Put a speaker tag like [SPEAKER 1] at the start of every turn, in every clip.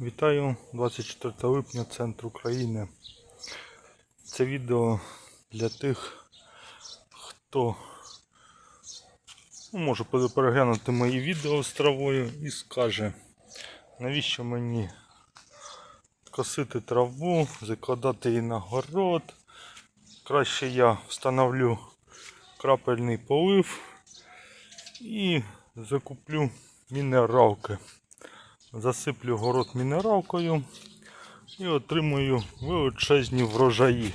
[SPEAKER 1] Вітаю 24 липня, центр України. Це відео для тих, хто ну, може переглянути мої відео з травою і скаже, навіщо мені косити траву, закладати її на город. Краще я встановлю крапельний полив і закуплю мінералки. Засиплю город мінералкою і отримую величезні врожаї.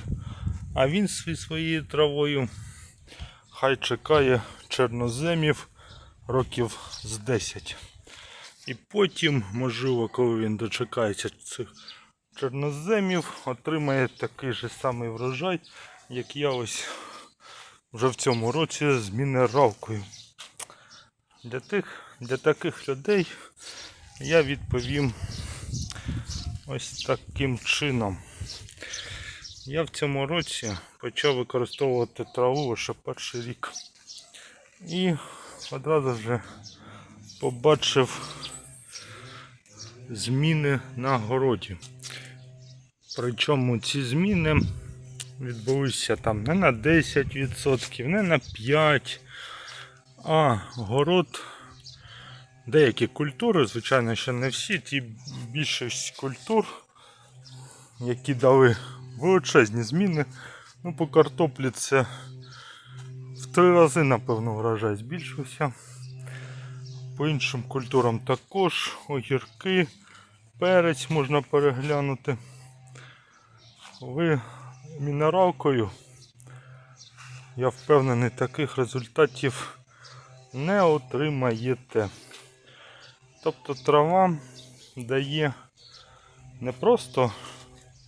[SPEAKER 1] А він зі своєю травою хай чекає чорноземів років з 10. І потім, можливо, коли він дочекається цих чорноземів, отримає такий же самий врожай, як я ось вже в цьому році з мінералкою. Для, тих, для таких людей я відповім ось таким чином. Я в цьому році почав використовувати траву лише перший рік. І одразу вже побачив зміни на городі. Причому ці зміни відбулися там не на 10%, не на 5%, а город Деякі культури, звичайно, ще не всі, ті більшість культур, які дали величезні зміни. Ну, по картоплі це в три рази, напевно, врожай збільшився. По іншим культурам також огірки, перець можна переглянути. Ви мінералкою, я впевнений, таких результатів не отримаєте. Тобто трава дає не просто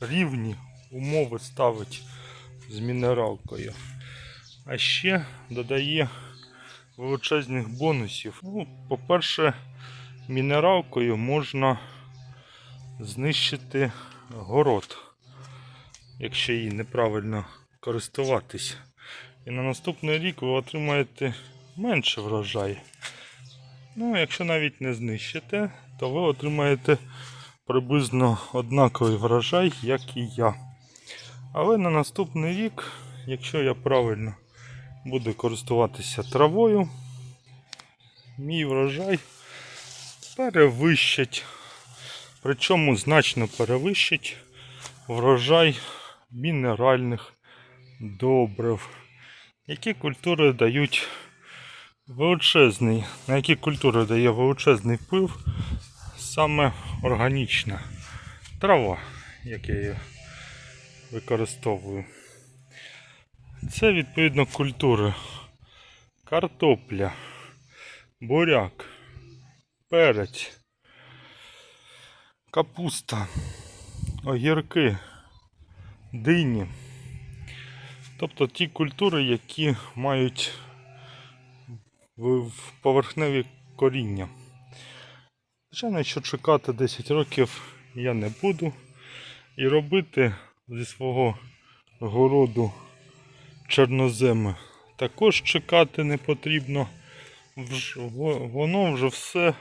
[SPEAKER 1] рівні умови ставить з мінералкою, а ще додає величезних бонусів. Ну, По-перше, мінералкою можна знищити город, якщо її неправильно користуватись. І на наступний рік ви отримаєте менше врожай. Ну, якщо навіть не знищите, то ви отримаєте приблизно однаковий врожай, як і я. Але на наступний рік, якщо я правильно буду користуватися травою, мій врожай перевищить, причому значно перевищить врожай мінеральних добрив, які культури дають величезний, на які культури дає величезний вплив саме органічна трава, як я використовую. Це відповідно культури картопля, буряк, перець, капуста, огірки, дині. Тобто ті культури, які мають в поверхневі коріння. Звичайно, що чекати 10 років я не буду. І робити зі свого городу чорноземи також чекати не потрібно. Воно вже все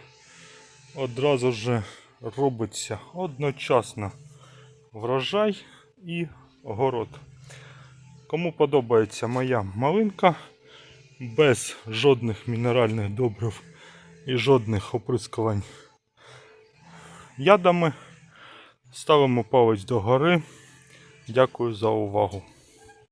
[SPEAKER 1] одразу ж робиться одночасно. Врожай і город. Кому подобається моя малинка, без жодних мінеральних добрив і жодних оприскувань ядами. Ставимо палець догори. Дякую за увагу.